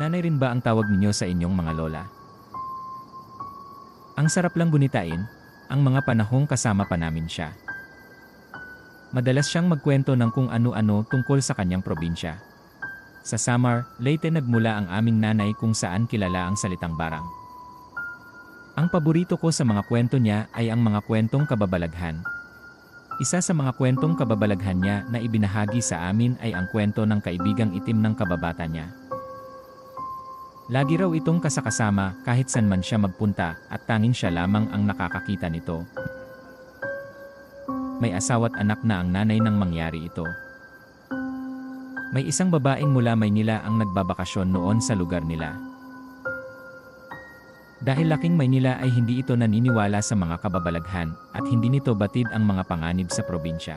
Nanay rin ba ang tawag ninyo sa inyong mga lola? Ang sarap lang gunitain, ang mga panahong kasama pa namin siya. Madalas siyang magkwento ng kung ano-ano tungkol sa kanyang probinsya. Sa Samar, Leyte nagmula ang aming nanay kung saan kilala ang salitang barang. Ang paborito ko sa mga kwento niya ay ang mga kwentong kababalaghan. Isa sa mga kwentong kababalaghan niya na ibinahagi sa amin ay ang kwento ng kaibigang itim ng kababata niya. Lagi raw itong kasakasama kahit san man siya magpunta at tanging siya lamang ang nakakakita nito. May asawa't anak na ang nanay nang mangyari ito. May isang babaeng mula Maynila ang nagbabakasyon noon sa lugar nila. Dahil laking Maynila ay hindi ito naniniwala sa mga kababalaghan at hindi nito batid ang mga panganib sa probinsya.